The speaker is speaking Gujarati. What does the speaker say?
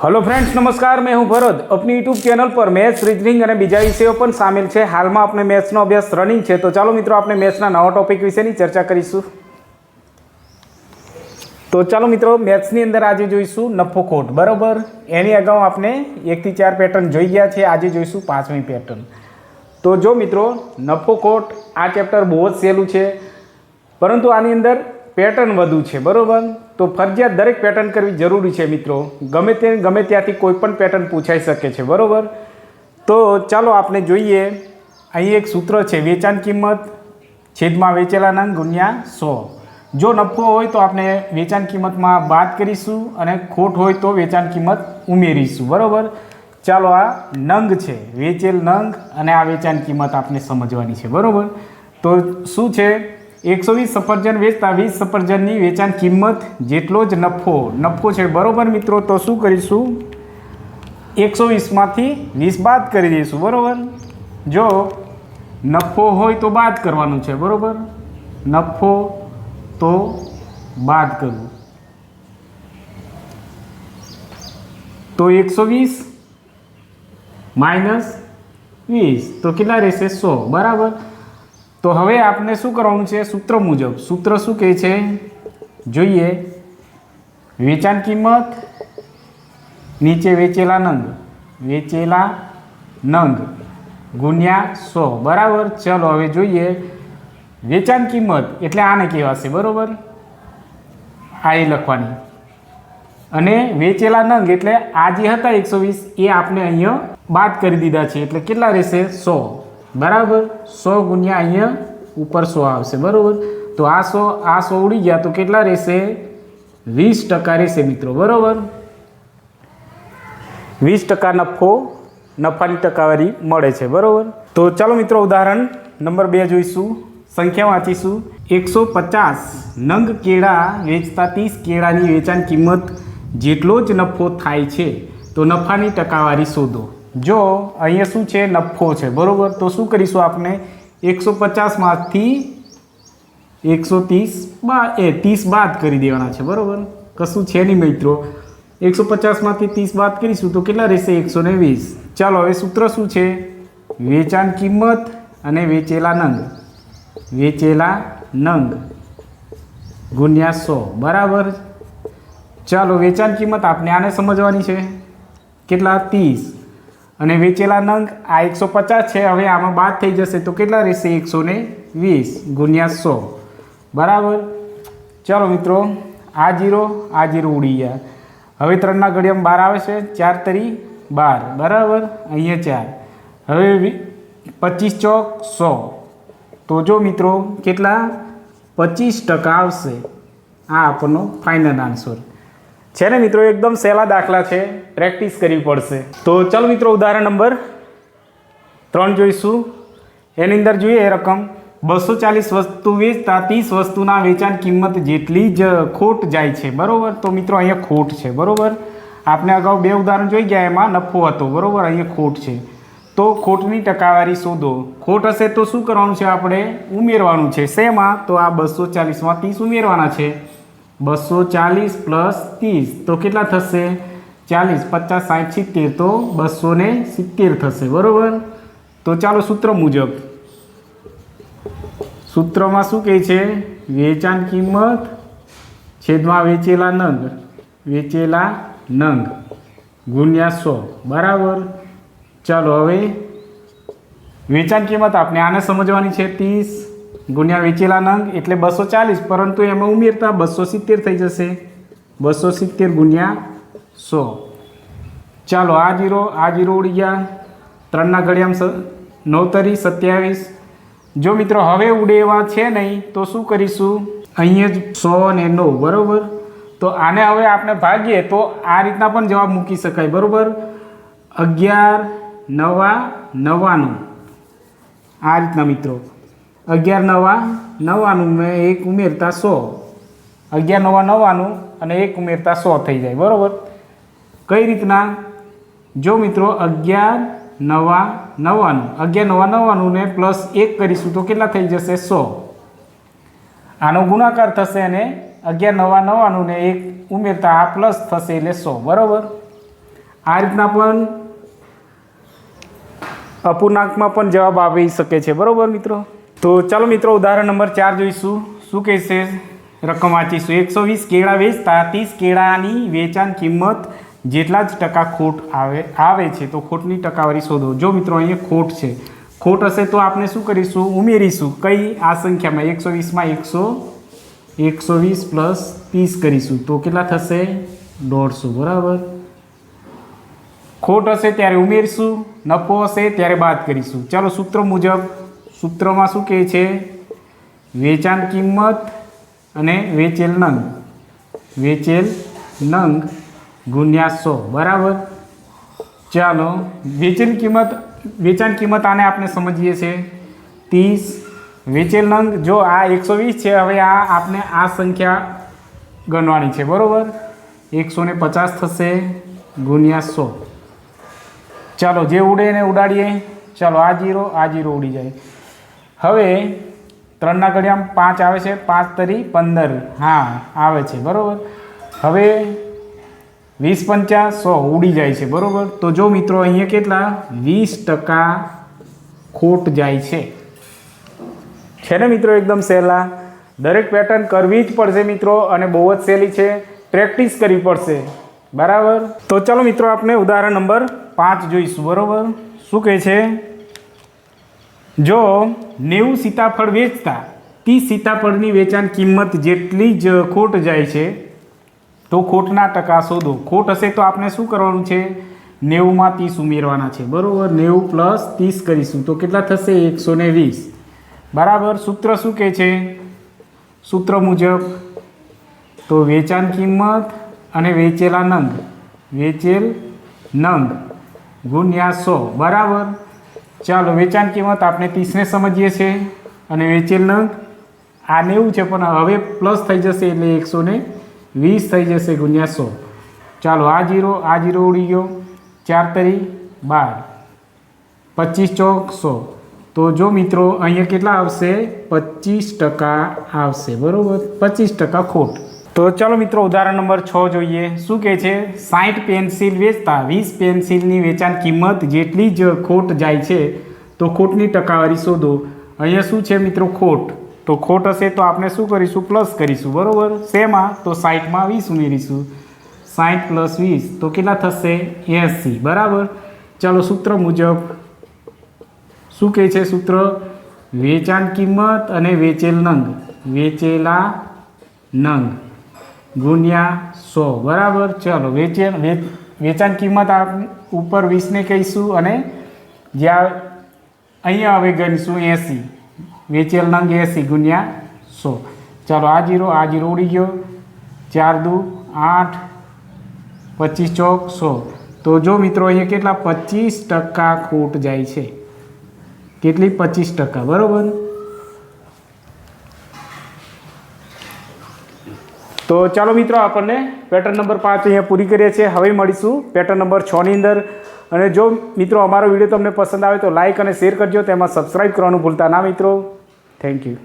હલો ફ્રેન્ડ્સ નમસ્કાર. મેં હું ભરત. અપની યુટ્યુબ ચેનલ પર મેથ્સ, રીઝનિંગ અને બીજા વિષયો પણ સામેલ છે. હાલમાં આપણે મેથ્સનો અભ્યાસ રનિંગ છે. તો ચાલો મિત્રો, આપણે મેથ્સના નવા ટોપિક વિશેની ચર્ચા કરીશું. તો ચાલો મિત્રો, મેથ્સની અંદર આજે જોઈશું નફો ખોટ. બરાબર? એની અગાઉ આપણે એકથી ચાર પેટર્ન જોઈ ગયા છે. આજે જોઈશું પાંચમી પેટર્ન તો જો મિત્રો, નફો ખોટ આ ચેપ્ટર બહુ જ સહેલું છે. પરંતુ આની અંદર પેટર્ન વધુ છે, બરાબર? તો ફરજિયાત દરેક પેટર્ન કરવી જરૂરી છે, મિત્રો. ગમે તે, ગમે ત્યાંથી કોઈ પણ પેટર્ન પૂછાઈ શકે છે, બરાબર? તો ચાલો આપણે જોઈએ. અહીં એક સૂત્ર છે, વેચાણ કિંમત છેદમાં વેચેલા નંગ ગુણ્યા સો. જો નફો હોય તો આપણે વેચાણ કિંમતમાં બાદ કરીશું અને ખોટ હોય તો વેચાણ કિંમત ઉમેરીશું, બરાબર? ચાલો આ નંગ છે, વેચેલ નંગ અને આ વેચાણ કિંમત આપણે સમજવાની છે, બરાબર? તો શું છે? એકસો વીસ સફરજન વેચતા વીસ સફરજનની વેચાણ કિંમત જેટલો જ નફો. નફો છે. બરોબર મિત્રો, તો શું કરીશું? એકસો વીસમાંથી વીસ બાદ કરી દઈશું. બરાબર? જો નફો હોય તો બાદ કરવાનું છે. બરાબર? નફો તો બાદ કરવું. તો એકસો વીસ માઇનસ વીસ. તો કેટલા રહેશે? સો. બરાબર? તો હવે આપણે શું કરવાનું છે? સૂત્ર મુજબ. સૂત્ર શું કહે છે? જોઈએ. વેચાણ કિંમત, નીચે વેચેલા નંગ. વેચેલા નંગ ગુણ્યા સો. બરાબર? ચલો, હવે જોઈએ. વેચાણ કિંમત એટલે આને કહેવાશે, બરાબર? આ એ લખવાની. અને વેચેલા નંગ એટલે આ જે હતા એકસો વીસ, એ આપણે અહીંયા બાદ કરી દીધા છે. એટલે કેટલા રહેશે? સો. બરાબર? સો ગુણ્યા અહીંયા ઉપર સો આવશે, બરાબર? તો આ સો આ સો ઉડી ગયા, તો કેટલા રહેશે? વીસ ટકા રહેશે મિત્રો, બરાબર? વીસ ટકા નફો, નફાની ટકાવારી મળે છે, બરાબર? તો ચાલો મિત્રો ઉદાહરણ નંબર બે જોઈશું, સંખ્યા વાંચીશું. એકસો પચાસ નંગ કેળા વેચતા ત્રીસ કેળાની વેચાણ કિંમત જેટલો જ નફો થાય છે, તો નફાની ટકાવારી શોધો. જો અહીંયા શું છે? નફો છે. બરાબર? તો શું કરીશું આપણે? એકસો પચાસમાંથી એકસો ત્રીસ બા, એ ત્રીસ બાદ કરી દેવાના છે. બરાબર? કશું છે નહીં મિત્રો. એકસો પચાસમાંથી ત્રીસ બાદ કરીશું તો કેટલા રહેશે? એકસો ને વીસ. ચાલો, હવે સૂત્ર શું છે? વેચાણ કિંમત અને વેચેલા નંગ. વેચેલા નંગ ગુણ્યા સો. બરાબર? ચાલો, વેચાણ કિંમત આપણે આને સમજવાની છે. કેટલા? ત્રીસ. અને વેચેલા નંગ આ એકસો પચાસ છે, હવે આમાં બાદ થઈ જશે. તો કેટલા રહેશે? એકસો ને વીસ ગુણ્યા સો. બરાબર? ચાલો મિત્રો, આ જીરો આ જીરો ઉડી ગયા. હવે ત્રણના ઘડિયામાં બાર આવે છે, ચાર તરી બાર. બરાબર? અહીંયા ચાર. હવે પચીસ ચોક સો. તો જો મિત્રો, કેટલા? પચીસ ટકા આવશે. આ આપણનો ફાઇનલ આન્સર છે ને મિત્રો, એકદમ સહેલા દાખલા છે. પ્રેક્ટિસ કરવી પડશે. તો ચાલો મિત્રો, ઉદાહરણ નંબર ત્રણ જોઈશું. એની અંદર જોઈએ રકમ. બસો ચાલીસ વસ્તુ વેચતા ત્રીસ વસ્તુના વેચાણ કિંમત જેટલી જ ખોટ જાય છે. બરાબર? તો મિત્રો, અહીંયા ખોટ છે. બરાબર? આપણે અગાઉ બે ઉદાહરણ જોઈ ગયા, એમાં નફો હતો. બરાબર? અહીંયા ખોટ છે. તો ખોટની ટકાવારી શોધો. ખોટ હશે તો શું કરવાનું છે આપણે? ઉમેરવાનું છે. શેમાં? તો આ બસો ચાલીસમાં ત્રીસ ઉમેરવાના છે. બસો ચાલીસ પ્લસ ત્રીસ. તો કેટલા થશે? ચાલીસ, પચાસ સાઠ સિત્તેર. તો બસો ને સિત્તેર થશે, બરાબર? તો ચાલો સૂત્ર મુજબ. સૂત્રમાં શું કહે છે? વેચાણ કિંમત છેદમાં વેચેલા નંગ. વેચેલા નંગ. ગુણ્યા સો. બરાબર? ચાલો હવે વેચાણ કિંમત આપણે આને સમજવાની છે, ત્રીસ. ગુણ્યા વેચેલા નંગ એટલે બસો ચાલીસ, પરંતુ એમાં ઉમેરતા બસો સિત્તેર થઈ જશે. બસો સિત્તેર ગુણ્યા સો. ચાલો, આ જીરો આ જીરો ઉડી ગયા. ત્રણના ઘડિયામાં નવતરી, સત્યાવીસ. જો મિત્રો હવે ઉડે એવા છે નહીં, તો શું કરીશું? અહીંયા જ સો ને નવ, બરાબર? તો આને હવે આપણે ભાગીએ, તો આ રીતના પણ જવાબ મૂકી શકાય, બરાબર? અગિયાર, નવા નવ્વાણું આ રીતના મિત્રો. અગિયાર નવા નવ્વાણું મેં એક ઉમેરતા સો. અગિયાર નવા નવ્વાણું અને એક ઉમેરતા સો થઈ જાય, બરાબર? કઈ રીતના? જો મિત્રો, અગિયાર નવા નવ્વાણું અગિયાર નવા નવ્વાણુંને પ્લસ એક કરીશું તો કેટલા થઈ જશે? સો. આનો ગુણાકાર થશે અને અગિયાર નવા નવ્વાણુંને એક ઉમેરતા આ પ્લસ થશે એટલે સો, બરાબર? આ રીતના પણ અપૂર્ણાંકમાં પણ જવાબ આવી શકે છે, બરાબર મિત્રો? તો ચાલો મિત્રો, ઉદાહરણ નંબર ચાર જોઈશું. શું કહેશે? રકમ વાંચીશું. એકસો વીસ કેળા વેચતા, ત્રીસ કેળાની વેચાણ કિંમત જેટલા જ ટકા ખોટ આવે આવે છે. તો ખોટની ટકાવારી શોધો. જો મિત્રો, અહીંયા ખોટ છે. ખોટ હશે તો આપણે શું કરીશું? ઉમેરીશું. કઈ આ સંખ્યામાં એકસો વીસમાં એકસો એકસો વીસ પ્લસ ત્રીસ કરીશું. તો કેટલા થશે? દોઢસો. બરાબર? ખોટ હશે ત્યારે ઉમેરીશું. નફો હશે ત્યારે બાદ કરીશું. ચાલો સૂત્ર મુજબ સૂત્રમાં શું કહે છે? વેચાણ કિંમત અને વેચેલ નંગ. વેચેલ નંગ ગુણ્યા સો. બરાબર? ચાલો, વેચેલ કિંમત, વેચાણ કિંમત આને આપણે સમજીએ છીએ. ત્રીસ. વેચેલ નંગ, જો આ એકસો વીસ છે, હવે આ આપણે આ સંખ્યા ગણવાની છે. બરાબર? એકસો ને પચાસ થશે ગુણ્યા સો. ચાલો, જે ઉડે એને ઉડાડીએ. ચાલો, આ જીરો આ જીરો ઉડી જાય. હવે ત્રણના ઘડિયામાં પાંચ આવે છે, પાંચ તરી પંદર. હા, આવે છે, બરાબર. હવે વીસ પંચા સો ઉડી જાય છે, બરાબર. તો જો મિત્રો, અહીંયા કેટલા? વીસ ટકા ખોટ જાય છે. છે ને મિત્રો, એકદમ સહેલા? દરેક પેટર્ન કરવી જ પડશે મિત્રો, અને બહુ જ સહેલી છે. પ્રેક્ટિસ કરવી પડશે. બરાબર? તો ચાલો મિત્રો આપણે ઉદાહરણ નંબર પાંચ જોઈશું, બરાબર? શું કહે છે? જો નેવું સીતાફળ વેચતા, ત્રીસ સીતાફળની વેચાણ કિંમત જેટલી જ ખોટ જાય છે, તો ખોટના ટકા શોધો. ખોટ હશે તો આપણે શું કરવાનું છે? નેવુંમાં ત્રીસ ઉમેરવાના છે. બરાબર? નેવું પ્લસ ત્રીસ કરીશું. તો કેટલા થશે? એકસો ને વીસ. બરાબર? સૂત્ર શું કહે છે? સૂત્ર મુજબ તો વેચાણ કિંમત અને વેચેલા નંગ વેચેલ નંગ ગુણ્યા સો. બરાબર? ચાલો વેચાણ કિંમત આપણે ત્રીસને સમજીએ છીએ અને વેચેલ નંગ આ નેવું છે, પણ હવે પ્લસ થઈ જશે એટલે એકસો ને વીસ થઈ જશે ગુણ્યા સો. ચાલો આ જીરો આ જીરો ઉડી ગયો. ચાર તરી બાર. પચીસ ચોક સો. તો જો મિત્રો, અહીંયા કેટલા આવશે? પચીસ ટકા આવશે, બરાબર? પચીસ ટકા ખોટ. તો ચાલો મિત્રો, ઉદાહરણ નંબર છ જોઈએ. શું કહે છે? સાઠ પેન્સિલ વેચતા વીસ પેન્સિલની વેચાણ કિંમત જેટલી જ ખોટ જાય છે, તો ખોટની ટકાવારી શોધો. અહીંયા શું છે મિત્રો ખોટ? તો ખોટ હશે તો આપણે શું કરીશું? પ્લસ કરીશું, બરાબર? શેમાં? તો સાઠમાં વીસ ઉમેરીશું. સાઠ પ્લસ વીસ, તો કેટલા થશે? એંસી, બરાબર? ચાલો સૂત્ર મુજબ, શું કહે છે સૂત્ર? વેચાણ કિંમત અને વેચેલ નંગ. વેચેલા નંગ. ગુણ્યા સો. બરાબર? ચલો, વેચે વેચાણ કિંમત આપ ઉપર વીસને કહીશું અને જ્યાં અહીંયા હવે ગણીશું એંસી. વેચેલ નંગ એંસી ગુણ્યા સો. ચાલો, આ જીરો આ જીરો ઉડી ગયો. ચાર દુ, આઠ, પચીસ ચોક, સો. તો જો મિત્રો, અહીંયા કેટલા પચીસ ટકા ખોટ જાય છે. કેટલી? પચીસ ટકા. બરાબર? તો ચાલો મિત્રો આપણને પેટર્ન નંબર પાંચ અહીંયા પૂરી કરીએ છીએ. હવે મળીશું પેટર્ન નંબર છની અંદર. અને જો મિત્રો અમારો વીડિયો તમને પસંદ આવે તો લાઇક અને શેર કરજો. તેમાં સબસ્ક્રાઇબ કરવાનું ભૂલતા ના મિત્રો. Thank you